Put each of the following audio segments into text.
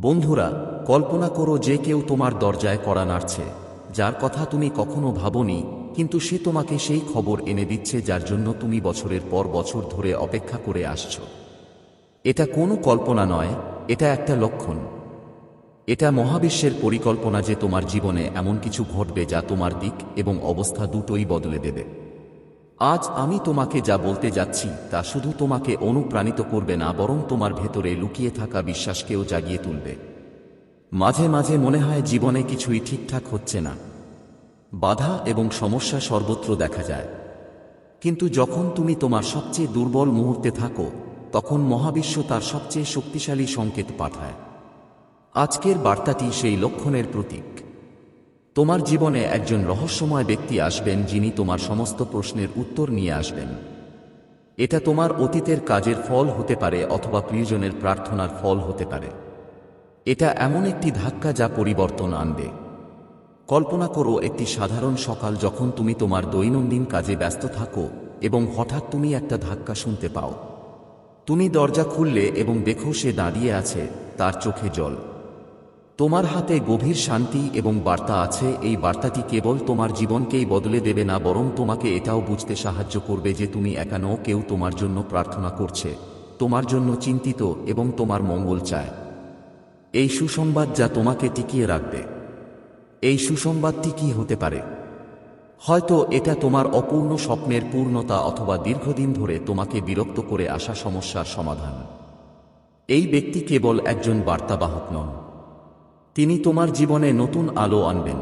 বন্ধুরা, কল্পনা করো যে কেউ তোমার দরজায় কড়া নাড়ছে। যার কথা তুমি কখনো ভাবনি, কিন্তু সে তোমাকে সেই খবর এনে দিচ্ছে যার জন্য তুমি বছরের পর বছর ধরে অপেক্ষা করে আসছ। এটা কোনো কল্পনা নয়, এটা একটা লক্ষণ। এটা মহাবিশ্বের পরিকল্পনা যে তোমার জীবনে এমন কিছু ঘটবে যা তোমার দিক এবং অবস্থা দুটোই বদলে দেবে। আজ আমি তোমাকে যা বলতে যাচ্ছি তা শুধু তোমাকে অনুপ্রাণিত করবে না, বরং তোমার ভেতরে লুকিয়ে থাকা বিশ্বাসকেও জাগিয়ে তুলবে। মাঝে মাঝে মনে হয় জীবনে কিছুই ঠিকঠাক হচ্ছে না। বাধা এবং সমস্যা সর্বত্র দেখা যায়। কিন্তু যখন তুমি তোমার সবচেয়ে দুর্বল মুহূর্তে থাকো, তখন মহাবিশ্ব তার সবচেয়ে শক্তিশালী সংকেত পাঠায়। আজকের বার্তাটি সেই লক্ষণের প্রতীক। তোমার জীবনে একজন রহস্যময় ব্যক্তি আসবেন যিনি তোমার সমস্ত প্রশ্নের উত্তর নিয়ে আসবেন। এটা তোমার অতীতের কাজের ফল হতে পারে অথবা প্রিয়জনের প্রার্থনার ফল হতে পারে। এটা এমন একটি ধাক্কা যা পরিবর্তন আনবে। কল্পনা করো একটি সাধারণ সকাল যখন তুমি তোমার দৈনন্দিন কাজে ব্যস্ত থাকো এবং হঠাৎ তুমি একটা ধাক্কা শুনতে পাও। তুমি দরজা খুললে এবং দেখো সে দাঁড়িয়ে আছে, তার চোখে জল। তোমার হাতে গভীর শান্তি এবং বার্তা আছে, এই বার্তাটি কেবল তোমার জীবনকেই বদলে দেবে না, বরং তোমাকে এটাও বুঝতে সাহায্য করবে যে তুমি একানো কেউ তোমার জন্য প্রার্থনা করছে। তোমার জন্য চিন্তিত এবং তোমার মঙ্গল চায়। এই সুসংবাদ যা তোমাকে টিকিয়ে রাখবে। এই সুসংবাদটি কি হতে পারে? হয়তো এটা তোমার অপূর্ণ স্বপ্নের পূর্ণতা অথবা দীর্ঘদিন ধরে তোমাকে বিরক্ত করে আসা সমস্যার সমাধান। এই ব্যক্তি কেবল একজন বার্তাবাহক নন। তিনি তোমার জীবনে নতুন আলো আনবেন।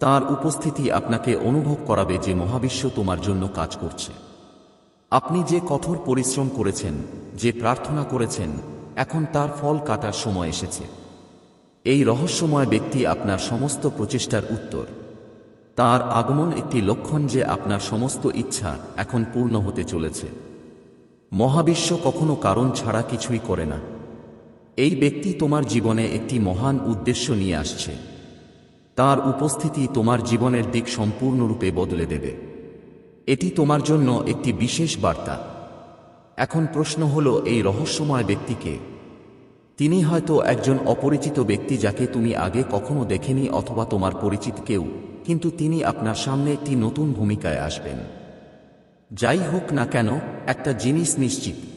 তার উপস্থিতি আপনাকে অনুভব করাবে যে মহাবিশ্ব তোমার জন্য কাজ করছে। আপনি যে কঠোর পরিশ্রম করেছেন, যে প্রার্থনা করেছেন, এখন তার ফল কাটার সময় এসেছে। এই রহস্যময় ব্যক্তি আপনার সমস্ত প্রচেষ্টার উত্তর। তার আগমন একটি লক্ষণ যে আপনার সমস্ত ইচ্ছা এখন পূর্ণ হতে চলেছে। মহাবিশ্ব কখনো কারণ ছাড়া কিছুই করে না। এই ব্যক্তি তোমার জীবনে একটি মহান উদ্দেশ্য নিয়ে আসছে। তার উপস্থিতি তোমার জীবনের দিক সম্পূর্ণরূপে বদলে দেবে। এটি তোমার জন্য একটি বিশেষ বার্তা। এখন প্রশ্ন হল এই রহস্যময় ব্যক্তিকে। তিনি হয়তো একজন অপরিচিত ব্যক্তি যাকে তুমি আগে কখনো দেখেনি অথবা তোমার পরিচিত কেউ, কিন্তু তিনি আপনার সামনে একটি নতুন ভূমিকায় আসবেন। যাই হোক না কেন, একটা জিনিস নিশ্চিত।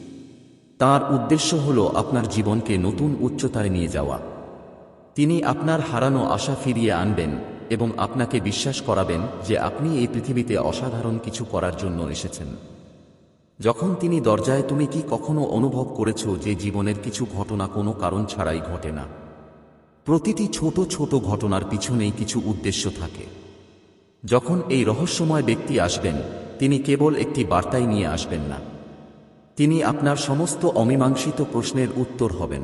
তার উদ্দেশ্য হল আপনার জীবনকে নতুন উচ্চতায় নিয়ে যাওয়া। তিনি আপনার হারানো আশা ফিরিয়ে আনবেন এবং আপনাকে বিশ্বাস করাবেন যে আপনি এই পৃথিবীতে অসাধারণ কিছু করার জন্য এসেছেন। যখন তিনি দরজায় তুমি কি কখনো অনুভব করেছ যে জীবনের কিছু ঘটনা কোনো কারণ ছাড়াই ঘটে না? প্রতিটি ছোট ছোট ঘটনার পিছনেই কিছু উদ্দেশ্য থাকে। যখন এই রহস্যময় ব্যক্তি আসবেন, তিনি কেবল একটি বার্তাই নিয়ে আসবেন না। তিনি আপনার সমস্ত অমীমাংসিত প্রশ্নের উত্তর হবেন।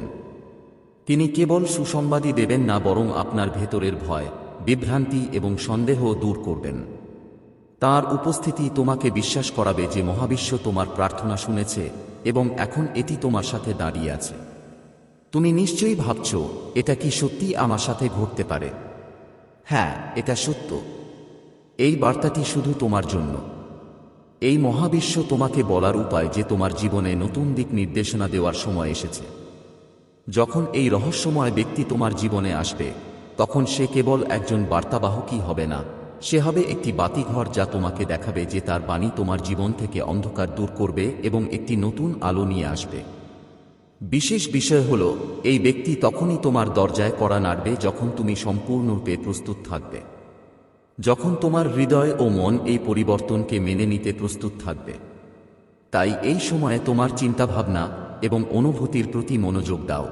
তিনি কেবল সুসংবাদই দেবেন না বরং আপনার ভেতরের ভয়, বিভ্রান্তি এবং সন্দেহ দূর করবেন। তার উপস্থিতি তোমাকে বিশ্বাস করাবে যে মহাবিশ্ব তোমার প্রার্থনা শুনেছে এবং এখন এটি তোমার সাথে দাঁড়িয়ে আছে। তুমি নিশ্চয়ই ভাবছ, এটা কি সত্যি আমার সাথে ঘটতে পারে? হ্যাঁ এটা সত্য। এই বার্তাটি শুধু তোমার জন্য। এই মহাবিশ্ব তোমাকে বলার উপায় যে তোমার জীবনে নতুন দিক নির্দেশনা দেওয়ার সময় এসেছে। যখন এই রহস্যময় ব্যক্তি তোমার জীবনে আসবে, তখন সে কেবল একজন বার্তাবাহকই হবে না, সে হবে একটি বাতিঘর যা তোমাকে দেখাবে যে তার বাণী তোমার জীবন থেকে অন্ধকার দূর করবে এবং একটি নতুন আলো নিয়ে আসবে। বিশেষ বিষয় হল, এই ব্যক্তি তখনই তোমার দরজায় কড়া নাড়বে যখন তুমি সম্পূর্ণরূপে প্রস্তুত থাকবে। যখন তোমার হৃদয় ও মন এই পরিবর্তনকে মেনে নিতে প্রস্তুত থাকবে, তাই এই সময়ে তোমার চিন্তাভাবনা এবং অনুভূতির প্রতি মনোযোগ দাও।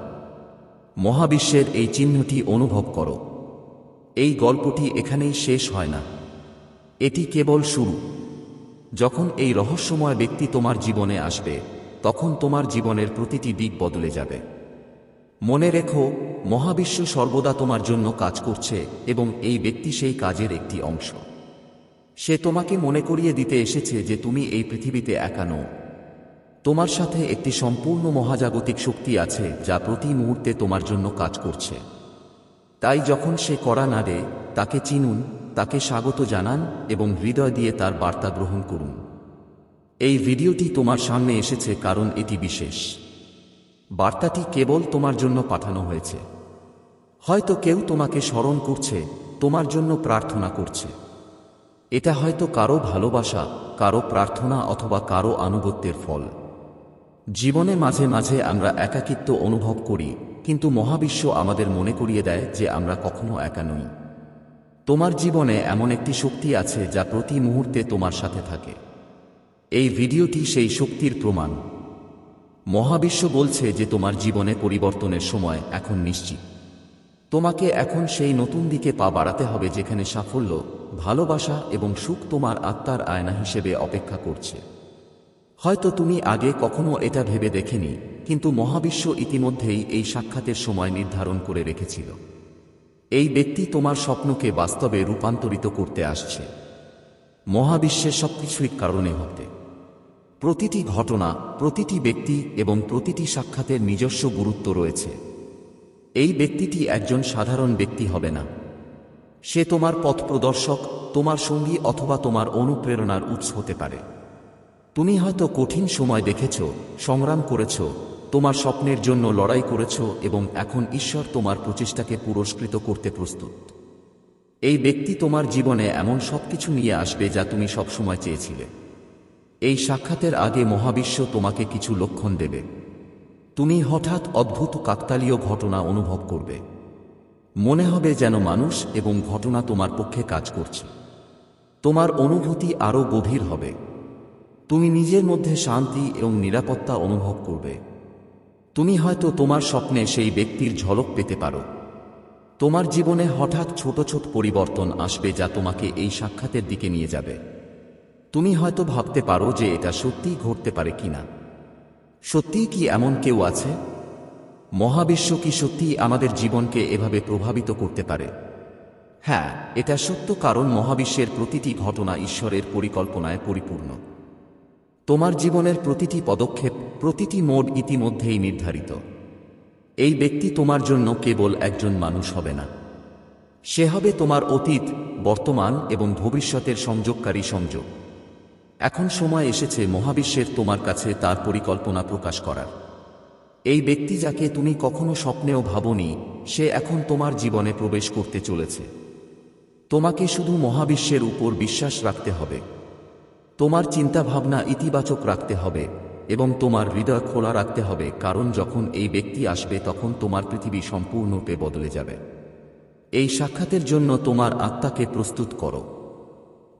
মহাবিশ্বের এই চিহ্নটি অনুভব করো। এই গল্পটি এখানেই শেষ হয় না। এটি কেবল শুরু। যখন এই রহস্যময় ব্যক্তি তোমার জীবনে আসবে, তখন তোমার জীবনের প্রতিটি দিক বদলে যাবে। মনে রেখো মহাবিশ্ব সর্বদা তোমার জন্য কাজ করছে এবং এই ব্যক্তি সেই কাজের একটি অংশ। সে তোমাকে মনে করিয়ে দিতে এসেছে যে তুমি এই পৃথিবীতে একা নও। তোমার সাথে একটি সম্পূর্ণ মহাজাগতিক শক্তি আছে যা প্রতি মুহূর্তে তোমার জন্য কাজ করছে। তাই যখন সে করা নাড়ে, তাকে চিনুন, তাকে স্বাগত জানান এবং হৃদয় দিয়ে তার বার্তা গ্রহণ করুন। এই ভিডিওটি তোমার সামনে এসেছে কারণ এটি বিশেষ। বার্তাটি কেবল তোমার জন্য পাঠানো হয়েছে। হয়তো কেউ তোমাকে স্মরণ করছে, তোমার জন্য প্রার্থনা করছে। এটা হয়তো কারও ভালোবাসা, কারও প্রার্থনা অথবা কারও আনুগত্যের ফল। জীবনে মাঝে মাঝে আমরা একাকিত্ব অনুভব করি, কিন্তু মহাবিশ্ব আমাদের মনে করিয়ে দেয় যে আমরা কখনো একা নই। তোমার জীবনে এমন একটি শক্তি আছে যা প্রতি মুহূর্তে তোমার সাথে থাকে। এই ভিডিওটি সেই শক্তির প্রমাণ। মহাবিশ্ব বলছে যে তোমার জীবনে পরিবর্তনের সময় এখন নিশ্চিত। তোমাকে এখন সেই নতুন দিকে পা বাড়াতে হবে যেখানে সাফল্য, ভালোবাসা এবং সুখ তোমার আত্মার আয়না হিসেবে অপেক্ষা করছে। হয়তো তুমি আগে কখনো এটা ভেবে দেখেনি, কিন্তু মহাবিশ্ব ইতিমধ্যেই এই সাক্ষাতের সময় নির্ধারণ করে রেখেছিল। এই ব্যক্তি তোমার স্বপ্নকে বাস্তবে রূপান্তরিত করতে আসছে। মহাবিশ্বের সবকিছুই কারণে হতে প্রতিটি ঘটনা, প্রতিটি ব্যক্তি এবং প্রতিটি সাক্ষাতের নিজস্ব গুরুত্ব রয়েছে। এই ব্যক্তিটি একজন সাধারণ ব্যক্তি হবে না। সে তোমার পথ প্রদর্শক, তোমার সঙ্গী অথবা তোমার অনুপ্রেরণার উৎস হতে পারে। তুমি হয়তো কঠিন সময় দেখেছ, সংগ্রাম করেছ, তোমার স্বপ্নের জন্য লড়াই করেছ এবং এখন ঈশ্বর তোমার প্রচেষ্টাকে পুরস্কৃত করতে প্রস্তুত। এই ব্যক্তি তোমার জীবনে এমন সব কিছু নিয়ে আসবে যা তুমি সবসময় চেয়েছিলে। এই সাক্ষাতের আগে মহাবিশ্ব তোমাকে কিছু লক্ষণ দেবে। তুমি হঠাৎ অদ্ভুত কাকতালীয় ঘটনা অনুভব করবে। মনে হবে যেন মানুষ এবং ঘটনা তোমার পক্ষে কাজ করছে। তোমার অনুভূতি আরও গভীর হবে। তুমি নিজের মধ্যে শান্তি এবং নিরাপত্তা অনুভব করবে। তুমি হয়তো তোমার স্বপ্নে সেই ব্যক্তির ঝলক পেতে পারো। তোমার জীবনে হঠাৎ ছোট ছোট পরিবর্তন আসবে যা তোমাকে এই সাক্ষাতের দিকে নিয়ে যাবে। তুমি হয়তো ভাবতে পারো যে এটা সত্যিই ঘটতে পারে কিনা। সত্যিই কি এমন কেউ আছে? মহাবিশ্ব কি সত্যিই আমাদের জীবনকে এভাবে প্রভাবিত করতে পারে? হ্যাঁ এটা সত্য কারণ মহাবিশ্বের প্রতিটি ঘটনা ঈশ্বরের পরিকল্পনায় পরিপূর্ণ। তোমার জীবনের প্রতিটি পদক্ষেপ, প্রতিটি মোড ইতিমধ্যেই নির্ধারিত। এই ব্যক্তি তোমার জন্য কেবল একজন মানুষ হবে না। সে হবে তোমার অতীত, বর্তমান এবং ভবিষ্যতের সংযোগকারী সংযোগ। এখন সময় এসেছে মহাবিশ্বের তোমার কাছে তার পরিকল্পনা প্রকাশ করার। এই ব্যক্তি যাকে তুমি কখনো স্বপ্নেও ভাবনি, সে এখন তোমার জীবনে প্রবেশ করতে চলেছে। তোমাকে শুধু মহাবিশ্বের উপর বিশ্বাস রাখতে হবে। তোমার চিন্তাভাবনা ইতিবাচক রাখতে হবে এবং তোমার হৃদয় খোলা রাখতে হবে, কারণ যখন এই ব্যক্তি আসবে তখন তোমার পৃথিবী সম্পূর্ণরূপে বদলে যাবে। এই সাক্ষাতের জন্য তোমার আত্মাকে প্রস্তুত করো।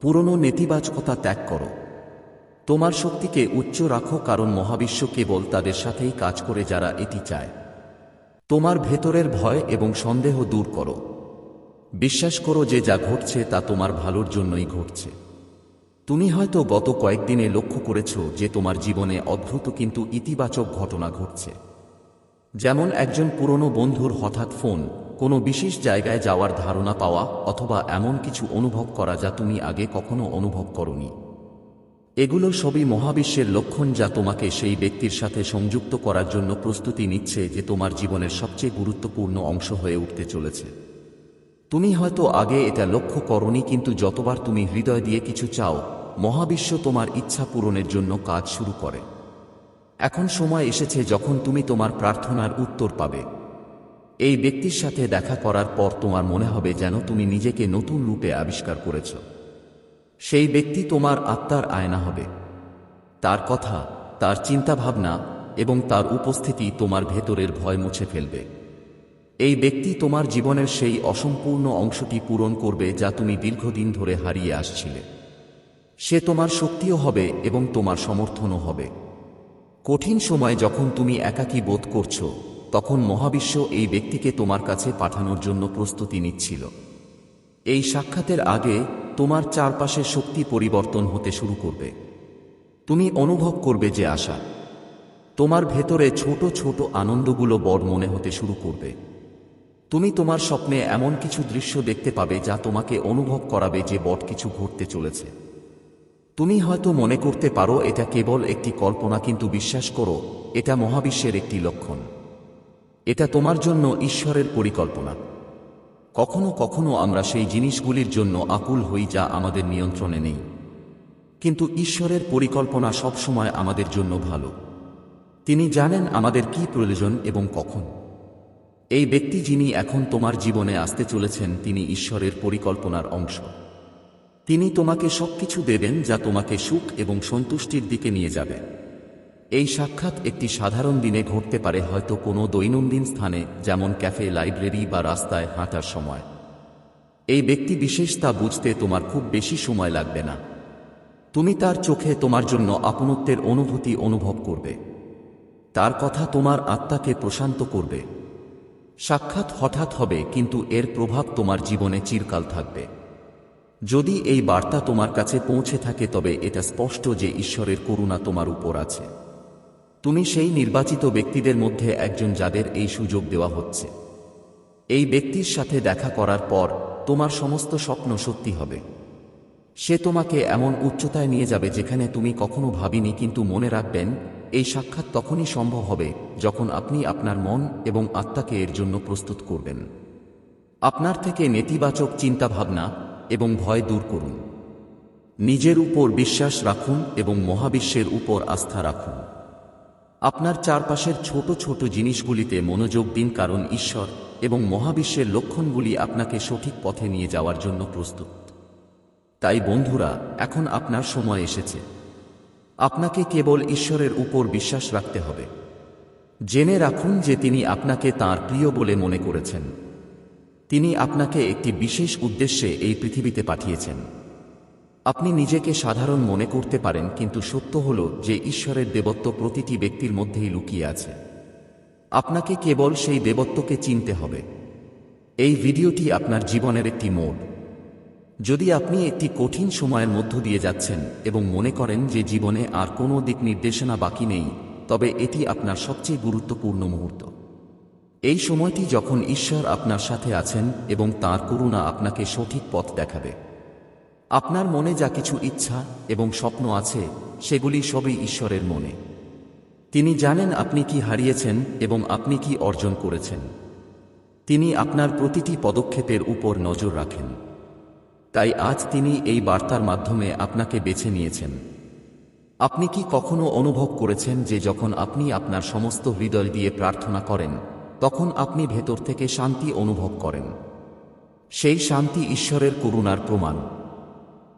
পুরনো নেতিবাচকতা ত্যাগ করো। তোমার শক্তিকে উচ্চ রাখো কারণ মহাবিশ্ব কেবল তাদের সাথেই কাজ করে যারা এটি চায়। তোমার ভেতরের ভয় এবং সন্দেহ দূর করো। বিশ্বাস করো যে যা ঘটছে তা তোমার ভালোর জন্যই ঘটছে। তুমি হয়তো গত কয়েকদিনে লক্ষ্য করেছ যে তোমার জীবনে অদ্ভুত কিন্তু ইতিবাচক ঘটনা ঘটছে। যেমন একজন পুরনো বন্ধুর হঠাৎ ফোন, কোনো বিশেষ জায়গায় যাওয়ার ধারণা পাওয়া অথবা এমন কিছু অনুভব করা যা তুমি আগে কখনো অনুভব করনি। এগুলো সবই মহাবিশ্বের লক্ষণ যা তোমাকে সেই ব্যক্তির সাথে সংযুক্ত করার জন্য প্রস্তুতি নিচ্ছে যে তোমার জীবনের সবচেয়ে গুরুত্বপূর্ণ অংশ হয়ে উঠতে চলেছে। তুমি হয়তো আগে এটা লক্ষ্য করনি, কিন্তু যতবার তুমি হৃদয় দিয়ে কিছু চাও, মহাবিশ্ব তোমার ইচ্ছা পূরণের জন্য কাজ শুরু করে। এখন সময় এসেছে যখন তুমি তোমার প্রার্থনার উত্তর পাবে। এই ব্যক্তির সাথে দেখা করার পর তোমার মনে হবে যেন তুমি নিজেকে নতুন রূপে আবিষ্কার করেছ। সেই ব্যক্তি তোমার আত্মার আয়না হবে। তার কথা, তার চিন্তাভাবনা এবং তার উপস্থিতি তোমার ভেতরের ভয় মুছে ফেলবে। এই ব্যক্তি তোমার জীবনের সেই অসম্পূর্ণ অংশটি পূরণ করবে যা তুমি দীর্ঘদিন ধরে হারিয়ে আসছিলে। সে তোমার শক্তিও হবে এবং তোমার সমর্থনও হবে। কঠিন সময় যখন তুমি একাকী বোধ করছ, তখন মহাবিশ্ব এই ব্যক্তিকে তোমার কাছে পাঠানোর জন্য প্রস্তুতি নিচ্ছিল। এই সাক্ষাতের আগে তোমার চারপাশে শক্তি পরিবর্তন হতে শুরু করবে। তুমি অনুভব করবে যে আশা। তোমার ভেতরে ছোট ছোট আনন্দগুলো বড় মনে হতে শুরু করবে। তুমি তোমার স্বপ্নে এমন কিছু দৃশ্য দেখতে পাবে যা তোমাকে অনুভব করাবে যে বট কিছু ঘটতে চলেছে। তুমি হয়তো মনে করতে পারো, এটা কেবল একটি কল্পনা, কিন্তু বিশ্বাস করো, এটা মহাবিশ্বের একটি লক্ষণ। এটা তোমার জন্য ঈশ্বরের পরিকল্পনা। কখনো কখনো আমরা সেই জিনিসগুলির জন্য আকুল হই যা আমাদের নিয়ন্ত্রণে নেই। কিন্তু ঈশ্বরের পরিকল্পনা সবসময় আমাদের জন্য ভালো। তিনি জানেন আমাদের কি প্রয়োজন এবং কখন। এই ব্যক্তি যিনি এখন তোমার জীবনে আসতে চলেছেন, তিনি ঈশ্বরের পরিকল্পনার অংশ। তিনি তোমাকে সবকিছু দেবেন যা তোমাকে সুখ এবং সন্তুষ্টির দিকে নিয়ে যাবে। এই সাক্ষাৎ একটি সাধারণ দিনে ঘটতে পারে হয়তো কোনো দৈনন্দিন স্থানে, যেমন ক্যাফে, লাইব্রেরি বা রাস্তায় হাঁটার সময়। এই ব্যক্তি বিশেষ তা বুঝতে তোমার খুব বেশি সময় লাগবে না। তুমি তার চোখে তোমার জন্য আপনত্বের অনুভূতি অনুভব করবে। তার কথা তোমার আত্মাকে প্রশান্ত করবে। সাক্ষাৎ হঠাৎ হবে, কিন্তু এর প্রভাব তোমার জীবনে চিরকাল থাকবে। যদি এই বার্তা তোমার কাছে পৌঁছে থাকে, তবে এটা স্পষ্ট যে ঈশ্বরের করুণা তোমার উপর আছে। তুমি সেই নির্বাচিত ব্যক্তিদের মধ্যে একজন যাদের এই সুযোগ দেওয়া হচ্ছে। এই ব্যক্তির সাথে দেখা করার পর তোমার সমস্ত স্বপ্ন সত্যি হবে। সে তোমাকে এমন উচ্চতায় নিয়ে যাবে যেখানে তুমি কখনো ভাবিনি কিন্তু মনে রাখবেন, এই সাক্ষাৎ তখনই সম্ভব হবে যখন আপনি আপনার মন এবং আত্মাকে এর জন্য প্রস্তুত করবেন। আপনার থেকে নেতিবাচক চিন্তাভাবনা এবং ভয় দূর করুন। নিজের উপর বিশ্বাস রাখুন এবং মহাবিশ্বের উপর আস্থা রাখুন। আপনার চারপাশের ছোট ছোট জিনিসগুলিতে মনোযোগ দিন কারণ ঈশ্বর এবং মহাবিশ্বের লক্ষণগুলি আপনাকে সঠিক পথে নিয়ে যাওয়ার জন্য প্রস্তুত। তাই বন্ধুরা, এখন আপনার সময় এসেছে। আপনাকে কেবল ঈশ্বরের উপর বিশ্বাস রাখতে হবে। জেনে রাখুন যে তিনি আপনাকে তার প্রিয় বলে মনে করেছেন। তিনি আপনাকে একটি বিশেষ উদ্দেশ্যে এই পৃথিবীতে পাঠিয়েছেন। আপনি নিজেকে সাধারণ মনে করতে পারেন, কিন্তু সত্য হল যে ঈশ্বরের দেবত্ব প্রতিটি ব্যক্তির মধ্যেই লুকিয়ে আছে। আপনাকে কেবল সেই দেবত্বকে চিনতে হবে। এই ভিডিওটি আপনার জীবনের একটি মোড়। যদি আপনি একটি কঠিন সময়ের মধ্য দিয়ে যাচ্ছেন এবং মনে করেন যে জীবনে আর কোনো দিক নির্দেশনা বাকি নেই, তবে এটি আপনার সবচেয়ে গুরুত্বপূর্ণ মুহূর্ত। এই সময়টি যখন ঈশ্বর আপনার সাথে আছেন এবং তার করুণা আপনাকে সঠিক পথ দেখাবে। আপনার মনে যা কিছু ইচ্ছা এবং স্বপ্ন আছে, সেগুলি সবই ঈশ্বরের মনে। তিনি জানেন আপনি কি হারিয়েছেন এবং আপনি কি অর্জন করেছেন। তিনি আপনার প্রতিটি পদক্ষেপের উপর নজর রাখেন। তাই আজ তিনি এই বার্তার মাধ্যমে আপনাকে বেছে নিয়েছেন। আপনি কি কখনো অনুভব করেছেন যে যখন আপনি আপনার সমস্ত হৃদয় দিয়ে প্রার্থনা করেন, তখন আপনি ভেতর থেকে শান্তি অনুভব করেন? সেই শান্তি ঈশ্বরের করুণার প্রমাণ।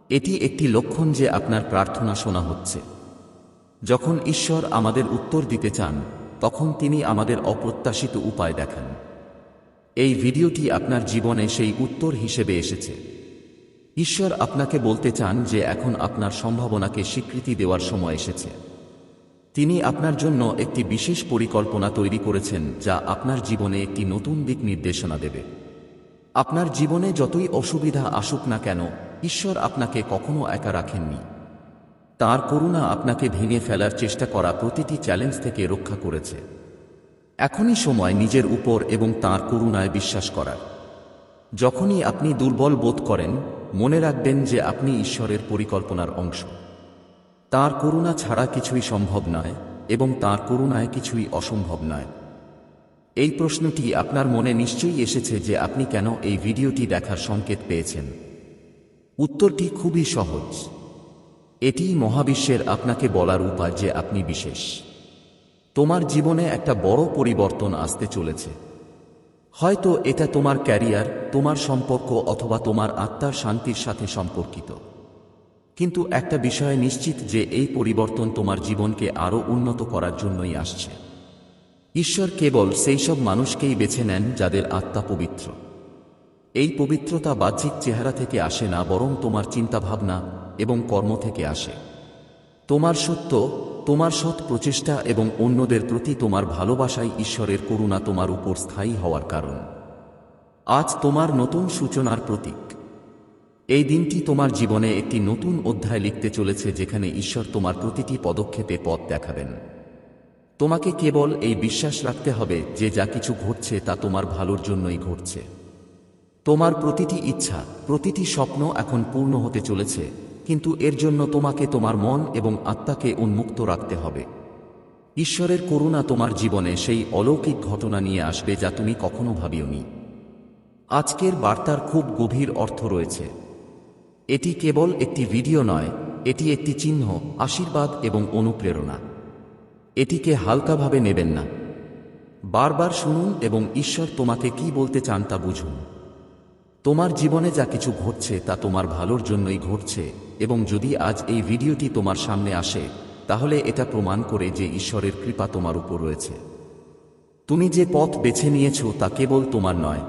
এটি একটি লক্ষণ যে আপনার প্রার্থনা শোনা হচ্ছে। যখন ঈশ্বর আমাদের উত্তর দিতে চান, তখন তিনি আমাদের অপ্রত্যাশিত উপায় দেখান। এই ভিডিওটি আপনার জীবনে সেই উত্তর হিসেবে এসেছে। ঈশ্বর আপনাকে বলতে চান যে এখন আপনার সম্ভাবনাকে স্বীকৃতি দেওয়ার সময় এসেছে। তিনি আপনার জন্য একটি বিশেষ পরিকল্পনা তৈরি করেছেন যা আপনার জীবনে একটি নতুন দিক নির্দেশনা দেবে। আপনার জীবনে যতই অসুবিধা আসুক না কেন ঈশ্বর আপনাকে কখনো একা রাখেননি। তার করুণা আপনাকে ভেঙে ফেলার চেষ্টা করা প্রতিটি চ্যালেঞ্জ থেকে রক্ষা করেছে। এখনই সময় নিজের উপর এবং তার করুণায় বিশ্বাস করার। যখনই আপনি দুর্বল বোধ করেন, মনে রাখবেন যে আপনি ঈশ্বরের পরিকল্পনার অংশ। তার করুণা ছাড়া কিছুই সম্ভব নয় এবং তার করুণায় কিছুই অসম্ভব নয়। এই প্রশ্নটি আপনার মনে নিশ্চয়ই এসেছে যে আপনি কেন এই ভিডিওটি দেখার সংকেত পেয়েছেন। উত্তরটি খুবই সহজ। এটি মহাবিশ্বের আপনাকে বলার উপায় যে আপনি বিশেষ। তোমার জীবনে একটা বড় পরিবর্তন আসতে চলেছে। হয়তো এটা তোমার ক্যারিয়ার, তোমার সম্পর্ক অথবা তোমার আত্মার শান্তির সাথে সম্পর্কিত। কিন্তু একটা বিষয়ে নিশ্চিত যে এই পরিবর্তন তোমার জীবনকে আরও উন্নত করার জন্যই আসছে। ঈশ্বর কেবল সেই সব মানুষকেই বেছে নেন যাদের আত্মা পবিত্র। এই পবিত্রতা বাহ্যিক চেহারা থেকে আসে না, বরং তোমার চিন্তাভাবনা এবং কর্ম থেকে আসে। তোমার সত্য, তোমার সৎ প্রচেষ্টা এবং অন্যদের প্রতি তোমার ভালোবাসাই ঈশ্বরের করুণা তোমার উপর স্থায়ী হওয়ার কারণ। আজ তোমার নতুন সূচনার প্রতীক। এই দিনটি তোমার জীবনে একটি নতুন অধ্যায় লিখতে চলেছে, যেখানে ঈশ্বর তোমার প্রতিটি পদক্ষেপে পথ দেখাবেন। তোমাকে কেবল এই বিশ্বাস রাখতে হবে যে যা কিছু ঘটছে তা তোমার ভালোর জন্যই ঘটছে। তোমার প্রতিটি ইচ্ছা, প্রতিটি স্বপ্ন এখন পূর্ণ হতে চলেছে, কিন্তু এর জন্য তোমাকে তোমার মন এবং আত্মাকে উন্মুক্ত রাখতে হবে। ঈশ্বরের করুণা তোমার জীবনে সেই অলৌকিক ঘটনা নিয়ে আসবে যা তুমি কখনো ভাবিওনি। আজকের বার্তার খুব গভীর অর্থ রয়েছে। এটি কেবল একটি ভিডিও নয়, এটি একটি চিহ্ন, আশীর্বাদ এবং অনুপ্রেরণা। এটিকে হালকাভাবে নেবেন না। বারবার শুনুন এবং ঈশ্বর তোমাকে কি বলতে চান তা বুঝুন। তোমার জীবনে যা কিছু ঘটছে তা তোমার ভালোর জন্যই ঘটছে, এবং যদি আজ এই ভিডিওটি তোমার সামনে আসে, তাহলে এটা প্রমাণ করে যে ঈশ্বরের কৃপা তোমার উপর রয়েছে। তুমি যে পথ বেছে নিয়েছ তা কেবল তোমার নয়।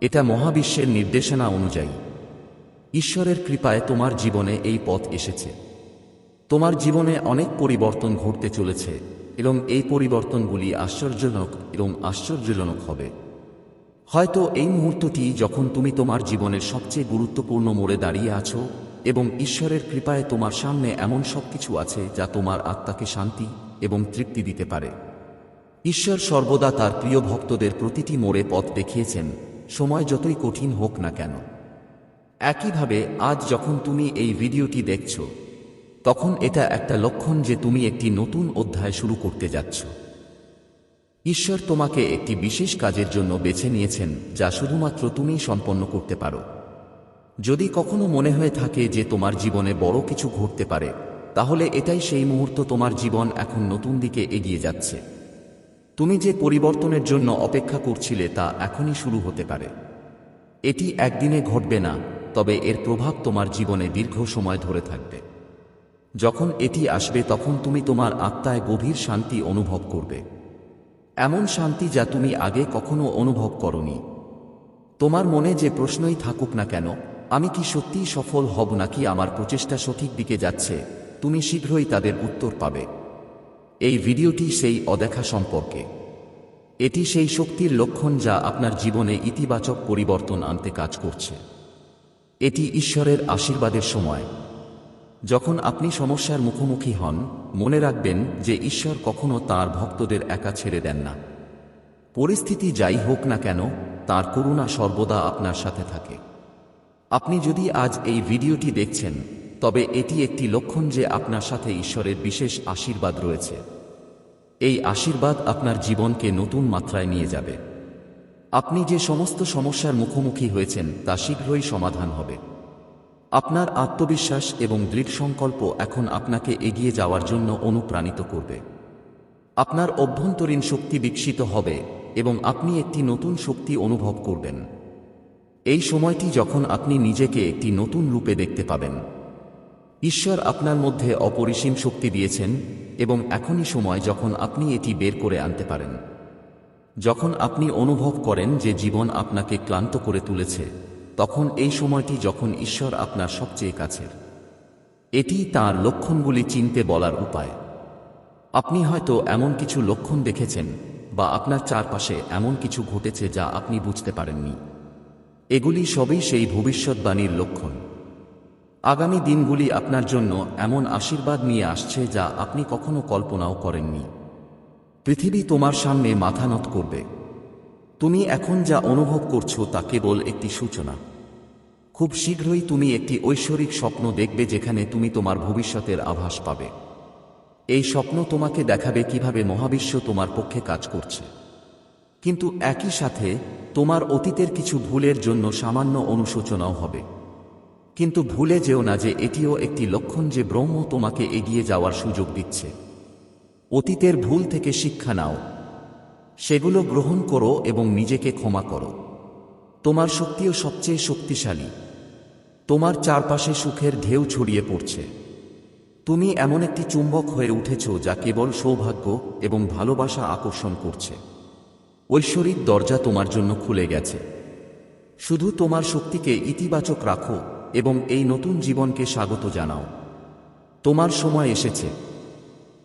এটা মহাবিশ্বের নির্দেশনা অনুযায়ী। ঈশ্বরের কৃপায় তোমার জীবনে এই পথ এসেছে। তোমার জীবনে অনেক পরিবর্তন ঘটতে চলেছে, এবং এই পরিবর্তনগুলি আশ্চর্যজনক এবং আশ্চর্যজনক হবে। হয়তো এই মুহূর্তটি যখন তুমি তোমার জীবনের সবচেয়ে গুরুত্বপূর্ণ মোড়ে দাঁড়িয়ে আছো এবং ঈশ্বরের কৃপায় তোমার সামনে এমন সব কিছু আছে যা তোমার আত্মাকে শান্তি এবং তৃপ্তি দিতে পারে। ঈশ্বর সর্বদা তার প্রিয় ভক্তদের প্রতিটি মোড়ে পথ দেখিয়েছেন, সময় যতই কঠিন হোক না কেন। একইভাবে আজ যখন তুমি এই ভিডিওটি দেখছ, তখন এটা একটা লক্ষণ যে তুমি একটি নতুন অধ্যায় শুরু করতে যাচ্ছ। ঈশ্বর তোমাকে একটি বিশেষ কাজের জন্য বেছে নিয়েছেন, যা শুধুমাত্র তুমিই সম্পন্ন করতে পারো। যদি কখনো মনে হয়ে থাকে যে তোমার জীবনে বড় কিছু ঘটতে পারে, তাহলে এটাই সেই মুহূর্ত তোমার জীবন এখন নতুন দিকে এগিয়ে যাচ্ছে। তুমি যে পরিবর্তনের জন্য অপেক্ষা করছিলে, তা এখনই শুরু হতে পারে। এটি একদিনে ঘটবে না, তবে এর প্রভাব তোমার জীবনে দীর্ঘ সময় ধরে থাকবে। যখন এটি আসবে, তখন তুমি তোমার আত্মায় গভীর শান্তি অনুভব করবে। এমন শান্তি যা তুমি আগে কখনো অনুভব করনি। তোমার মনে যে প্রশ্নই থাকুক না কেন, আমি কি সত্যিই সফল হব নাকি আমার প্রচেষ্টা সঠিক দিকে যাচ্ছে, তুমি শীঘ্রই তাদের উত্তর পাবে। এই ভিডিওটি সেই অদেখা সম্পর্কে। এটি সেই শক্তির লক্ষণ যা আপনার জীবনে ইতিবাচক পরিবর্তন আনতে কাজ করছে। এটি ঈশ্বরের আশীর্বাদের সময়। যখন আপনি সমস্যার মুখোমুখি হন, মনে রাখবেন যে ঈশ্বর কখনো তার ভক্তদের একা ছেড়ে দেন না। পরিস্থিতি যাই হোক না কেন, তার করুণা সর্বদা আপনার সাথে থাকে। আপনি যদি আজ এই ভিডিওটি দেখছেন, তবে এটি একটি লক্ষণ যে আপনার সাথে ঈশ্বরের বিশেষ আশীর্বাদ রয়েছে। এই আশীর্বাদ আপনার জীবনকে নতুন মাত্রায় নিয়ে যাবে। আপনি যে সমস্ত সমস্যার মুখোমুখি হয়েছেন, তা শীঘ্রই সমাধান হবে। আপনার আত্মবিশ্বাস এবং দৃঢ় সংকল্প এখন আপনাকে এগিয়ে যাওয়ার জন্য অনুপ্রাণিত করবে। আপনার অভ্যন্তরীণ শক্তি বিকশিত হবে এবং আপনি একটি নতুন শক্তি অনুভব করবেন। এই সময়টি যখন আপনি নিজেকে একটি নতুন রূপে দেখতে পাবেন। ঈশ্বর আপনার মধ্যে অপরিসীম শক্তি দিয়েছেন এবং এখনই সময় যখন আপনি এটি বের করে আনতে পারেন। যখন আপনি অনুভব করেন যে জীবন আপনাকে ক্লান্ত করে তুলেছে তখন এই সময়টি যখন ঈশ্বর আপনার সবচেয়ে কাছের। এটি তার লক্ষণগুলি চিনতে বলার উপায়। আপনি হয়তো এমন কিছু লক্ষণ দেখেছেন বা আপনার চারপাশে এমন কিছু ঘটেছে যা আপনি বুঝতে পারেননি। এগুলি সবই সেই ভবিষ্যৎবাণীর লক্ষণ। আগামী দিনগুলি আপনার জন্য এমন আশীর্বাদ নিয়ে আসছে যা আপনি কখনো কল্পনাও করেননি। পৃথিবী তোমার সামনে মাথা নত করবে। তুমি এখন যা অনুভব করছ তা কেবল একটি সূচনা। খুব শীঘ্রই তুমি একটি ঐশ্বরিক স্বপ্ন দেখবে যেখানে তুমি তোমার ভবিষ্যতের আভাস পাবে। এই স্বপ্ন তোমাকে দেখাবে কীভাবে মহাবিশ্ব তোমার পক্ষে কাজ করছে। কিন্তু একই সাথে তোমার অতীতের কিছু ভুলের জন্য সামান্য অনুশোচনাও হবে। কিন্তু ভুলে যেও না যে এটিও একটি লক্ষণ যে ব্রহ্ম তোমাকে এগিয়ে যাওয়ার সুযোগ দিচ্ছে। অতীতের ভুল থেকে শিক্ষা নাও। সেগুলো গ্রহণ করো এবং নিজেকে ক্ষমা করো। তোমার শক্তিও সবচেয়ে শক্তিশালী। তোমার চারপাশে সুখের ঢেউ ছড়িয়ে পড়ছে। তুমি এমন একটি চুম্বক হয়ে উঠেছ যা কেবল সৌভাগ্য এবং ভালোবাসা আকর্ষণ করছে। ঐশ্বরিক দরজা তোমার জন্য খুলে গেছে। শুধু তোমার শক্তিকে ইতিবাচক রাখো এবং এই নতুন জীবনকে স্বাগত জানাও। তোমার সময় এসেছে।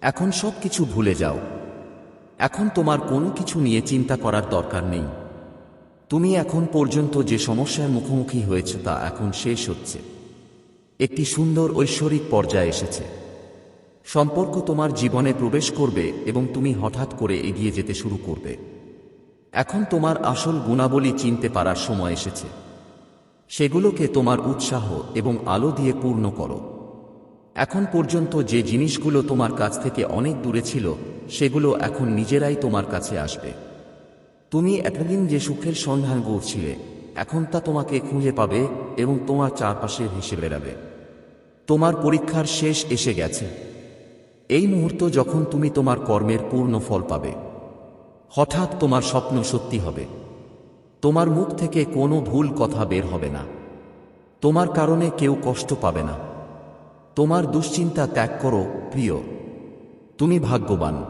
এখন সব কিছু ভুলে যাও। এখন তোমার কোনো কিছু নিয়ে চিন্তা করার দরকার নেই। তুমি এখন পর্যন্ত যে সমস্যার মুখোমুখি হয়েছে তা এখন শেষ হচ্ছে। একটি সুন্দর ঐশ্বরিক পর্যায়ে এসেছে। সম্পর্ক তোমার জীবনে প্রবেশ করবে এবং তুমি হঠাৎ করে এগিয়ে যেতে শুরু করবে। এখন তোমার আসল গুণাবলী চিনতে পারার সময় এসেছে। সেগুলোকে তোমার উৎসাহ এবং আলো দিয়ে পূর্ণ করো। এখন পর্যন্ত যে জিনিসগুলো তোমার কাছ থেকে অনেক দূরে ছিল সেগুলো এখন নিজেরাই তোমার কাছে আসবে। তুমি এতদিন যে সুখের সন্ধান করছিলে, এখন তা তোমাকে খুঁজে পাবে এবং তোমার চারপাশে ভেসে বেড়াবে। তোমার পরীক্ষার শেষ এসে গেছে। এই মুহূর্ত যখন তুমি তোমার কর্মের পূর্ণ ফল পাবে। হঠাৎ তোমার স্বপ্ন সত্যি হবে। তোমার মুখ থেকে কোনো ভুল কথা বের হবে না। তোমার কারণে কেউ কষ্ট পাবে না। তোমার দুশ্চিন্তা ত্যাগ করো, প্রিয়। তুমি ভাগ্যবান।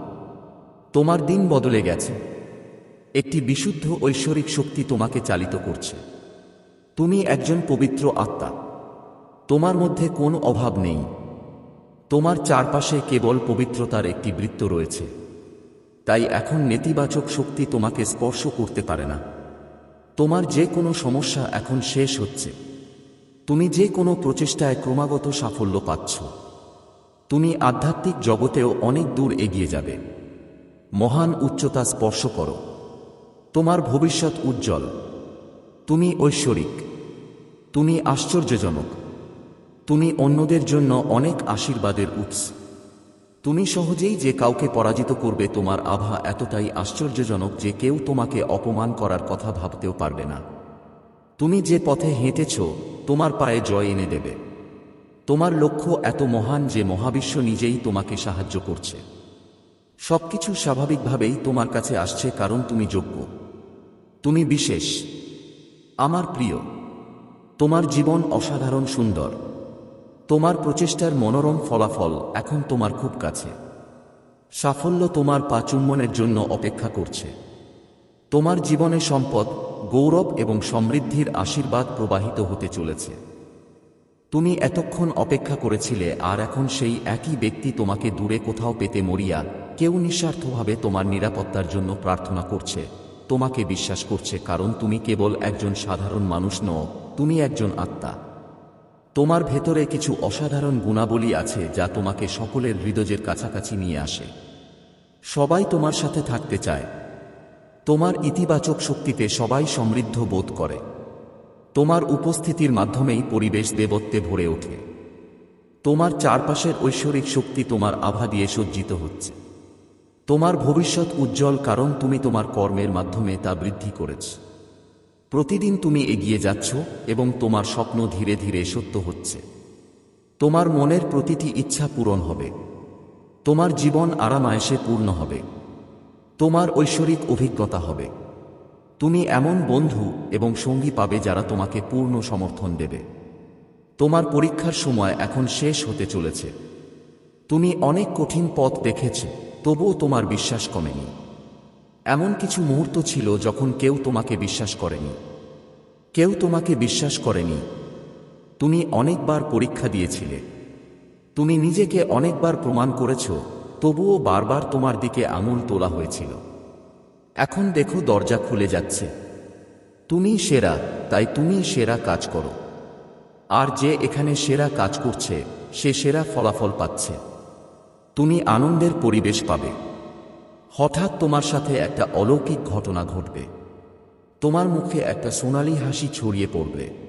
তোমার দিন বদলে গেছে। একটি বিশুদ্ধ ঐশ্বরিক শক্তি তোমাকে চালিত করছে। তুমি একজন পবিত্র আত্মা। তোমার মধ্যে কোনো অভাব নেই। তোমার চারপাশে কেবল পবিত্রতার একটি বৃত্ত রয়েছে। তাই এখন নেতিবাচক শক্তি তোমাকে স্পর্শ করতে পারে না। তোমার যে কোনো সমস্যা এখন শেষ হচ্ছে। তুমি যে কোনো প্রচেষ্টায় ক্রমাগত সাফল্য পাচ্ছ। তুমি আধ্যাত্মিক জগতেও অনেক দূর এগিয়ে যাবে। মহান উচ্চতা স্পর্শ করো। তোমার ভবিষ্যৎ উজ্জ্বল। তুমি ঐশ্বরিক। তুমি আশ্চর্যজনক। তুমি অন্যদের জন্য অনেক আশীর্বাদের উৎস। তুমি সহজেই যে কাউকে পরাজিত করবে, তোমার আভা এতটাই আশ্চর্যজনক যে কেউ তোমাকে অপমান করার কথা ভাবতেও পারবে না। তুমি যে পথে হেঁটেছ, তোমার পায়ে জয় এনে দেবে। তোমার লক্ষ্য এত মহান যে মহাবিশ্ব নিজেই তোমাকে সাহায্য করছে। সবকিছু স্বাভাবিকভাবেই তোমার কাছে আসছে কারণ তুমি যোগ্য। তুমি বিশেষ। আমার প্রিয়, তোমার জীবন অসাধারণ সুন্দর। তোমার প্রচেষ্টার মনোরম ফলাফল এখন তোমার খুব কাছে। সাফল্য তোমার পাচুম্বনের জন্য অপেক্ষা করছে। তোমার জীবনে সম্পদ, গৌরব এবং সমৃদ্ধির আশীর্বাদ প্রবাহিত হতে চলেছে। তুমি এতক্ষণ অপেক্ষা করেছিলে, আর এখন সেই একই ব্যক্তি তোমাকে দূরে কোথাও পেতে মরিয়া, কেউ নিঃস্বার্থভাবে তোমার নিরাপত্তার জন্য প্রার্থনা করছে। তোমাকে বিশ্বাস করছে, কারণ তুমি কেবল একজন সাধারণ মানুষ নও, তুমি একজন আত্মা। তোমার ভেতরে কিছু অসাধারণ গুণাবলী আছে, যা তোমাকে সকলের হৃদয়ের কাছাকাছি নিয়ে আসে। সবাই তোমার সাথে থাকতে চায়। তোমার ইতিবাচক শক্তিতে সবাই সমৃদ্ধ বোধ করে। তোমার উপস্থিতির মাধ্যমেই পরিবেশ দেবত্বে ভরে ওঠে। তোমার চারপাশের ঐশ্বরিক শক্তি তোমার আভা দিয়ে সজ্জিত হচ্ছে। তোমার ভবিষ্যৎ উজ্জ্বল কারণ তুমি তোমার কর্মের মাধ্যমে তা বৃদ্ধি করেছ। প্রতিদিন তুমি এগিয়ে যাচ্ছ এবং তোমার স্বপ্ন ধীরে ধীরে সত্য হচ্ছে। তোমার মনের প্রতিটি ইচ্ছা পূরণ হবে। তোমার জীবন আরামায়েসে পূর্ণ হবে। তোমার ঐশ্বরিক অভিজ্ঞতা হবে। তুমি এমন বন্ধু এবং সঙ্গী পাবে যারা তোমাকে পূর্ণ সমর্থন দেবে। তোমার পরীক্ষার সময় এখন শেষ হতে চলেছে। তুমি অনেক কঠিন পথ দেখেছ, তবুও তোমার বিশ্বাস কমেনি। এমন কিছু মুহূর্ত ছিল যখন কেউ তোমাকে বিশ্বাস করেনি। কেউ তোমাকে বিশ্বাস করেনি। তুমি অনেকবার পরীক্ষা দিয়েছিলে। তুমি নিজেকে অনেকবার প্রমাণ করেছ, তবুও বারবার তোমার দিকে আঙুল তোলা হয়েছিল। এখন দেখো দরজা খুলে যাচ্ছে। তুমি সেরা, তাই তুমি সেরা কাজ করো। আর যে এখানে সেরা কাজ করছে, সে সেরা ফলাফল পাচ্ছে। তুমি আনন্দের পরিবেশ পাবে। হঠাৎ তোমার সাথে একটা অলৌকিক ঘটনা ঘটবে। তোমার মুখে একটা সোনালি হাসি ছড়িয়ে পড়বে।